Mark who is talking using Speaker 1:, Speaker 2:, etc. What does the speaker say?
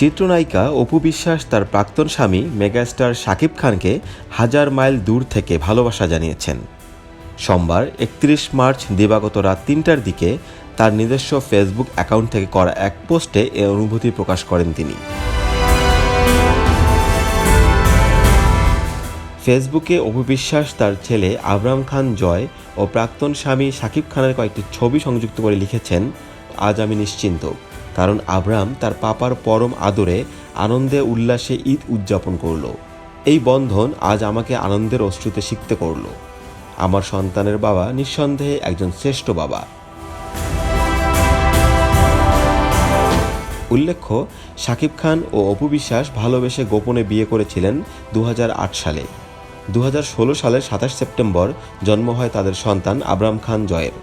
Speaker 1: চিত্রনায়িকা অপু বিশ্বাস তার প্রাক্তন স্বামী মেগাস্টার শাকিব খানকে হাজার মাইল দূর থেকে ভালোবাসা জানিয়েছেন। সোমবার একত্রিশ মার্চ দিবাগত রাত তিনটার দিকে তার নিজস্ব ফেসবুক অ্যাকাউন্ট থেকে করা এক পোস্টে এ অনুভূতি প্রকাশ করেন তিনি। ফেসবুকে অপু বিশ্বাস তার ছেলে আবরাম খান জয় ও প্রাক্তন স্বামী শাকিব খানের কয়েকটি ছবি সংযুক্ত করে লিখেছেন, আজ আমি নিশ্চিন্ত। কারণ আবরাম তার পাপার পরম আদরে আনন্দে উল্লাসে ঈদ উদযাপন করল। এই বন্ধন আজ আমাকে আনন্দের অশ্রুতে শিখতে করল। আমার সন্তানের বাবা নিঃসন্দেহে একজন শ্রেষ্ঠ বাবা। উল্লেখ্য শাকিব খান ও অপু বিশ্বাস ভালোবেসে গোপনে বিয়ে করেছিলেন দু হাজার আট সালে। দু সালের সাতাশ সেপ্টেম্বর জন্ম হয় তাদের সন্তান আবরাম খান জয়ের।